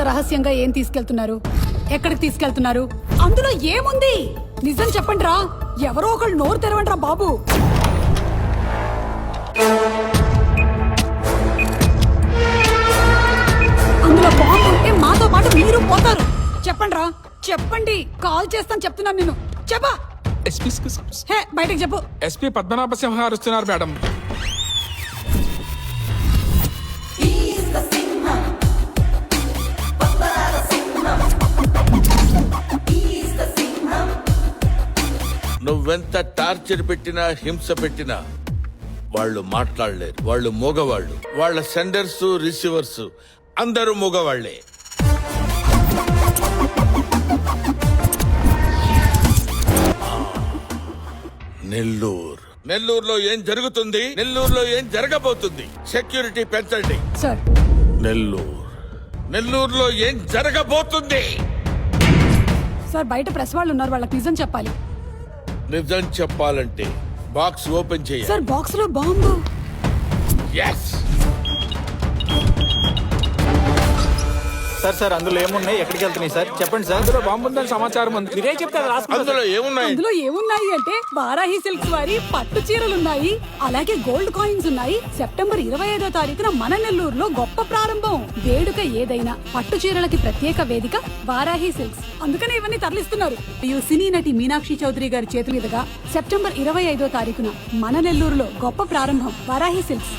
రహస్యంగా ఏం తీసుకెళ్తున్నారు? ఎక్కడికి తీసుకెళ్తున్నారు? అందులో ఏముంది? నిజం చెప్పండి రా. ఎవరో ఒకళ్ళు నోరు తెరవండి రా బాబు. అందులో బాంబు ఉంటే మాతో పాటు మీరు పోతారు. చెప్పండి రా. చెప్పండి. కాల్ చేస్తాను చెప్తున్నాను నేను చెప్పా. ఎస్పీ హే బయటకు చెప్పు. ఎస్పీ పద్మనాభ సింహ గారు వస్తున్నారు మేడం. నువ్వెంత టార్చర్ పెట్టినా హింస పెట్టినా వాళ్ళు మాట్లాడలేరు. వాళ్ళు మూగవాళ్ళు. వాళ్ళ సెండర్స్ రిసీవర్స్ అందరూ మూగవాళ్ళే. నెల్లూరు. నెల్లూరులో ఏం జరుగుతుంది? నెల్లూరులో ఏం జరగబోతుంది? సెక్యూరిటీ పెంచండి. సార్. నెల్లూరు. నెల్లూరులో ఏం జరగబోతుంది? సార్ బయట ప్రెస్ వాళ్ళు ఉన్నారు వాళ్ళకి నిజం చెప్పాలి. నిజం చెప్పాలంటే బాక్స్ ఓపెన్ చేయాలి. సార్ బాక్స్లో బాంబు. ఎస్ సార్ సార్ అందులో ఏమున్నాయి? ఎక్కడికి వెళ్తున్నాయి సార్? చెప్పండి సార్. అందులో బాంబు ఉందని సమాచారం ఉంది. మీరే చెప్తే అది రాసుకుంటా అందులో ఏమున్నాయి? అందులో ఏమున్నాయి అంటే వారాహి సిల్క్స్ వారి పట్టు చీరలు ఉన్నాయి అలాగే గోల్డ్ కాయిన్స్ ఉన్నాయి. సెప్టెంబర్ ఇరవై ఐదో తారీఖున మన నెల్లూరులో గొప్ప ప్రారంభం. వేడుక ఏదైనా పట్టు చీరలకి ప్రత్యేక వేదిక వారాహి సిల్క్స్. అందుకనే ఇవన్నీ తరలిస్తున్నారు. ఈ సినీ నటి మీనాక్షి చౌదరి గారి చేతుల మీదుగా సెప్టెంబర్ ఇరవై ఐదో తారీఖున మన నెల్లూరులో గొప్ప ప్రారంభం వారాహి సిల్క్స్.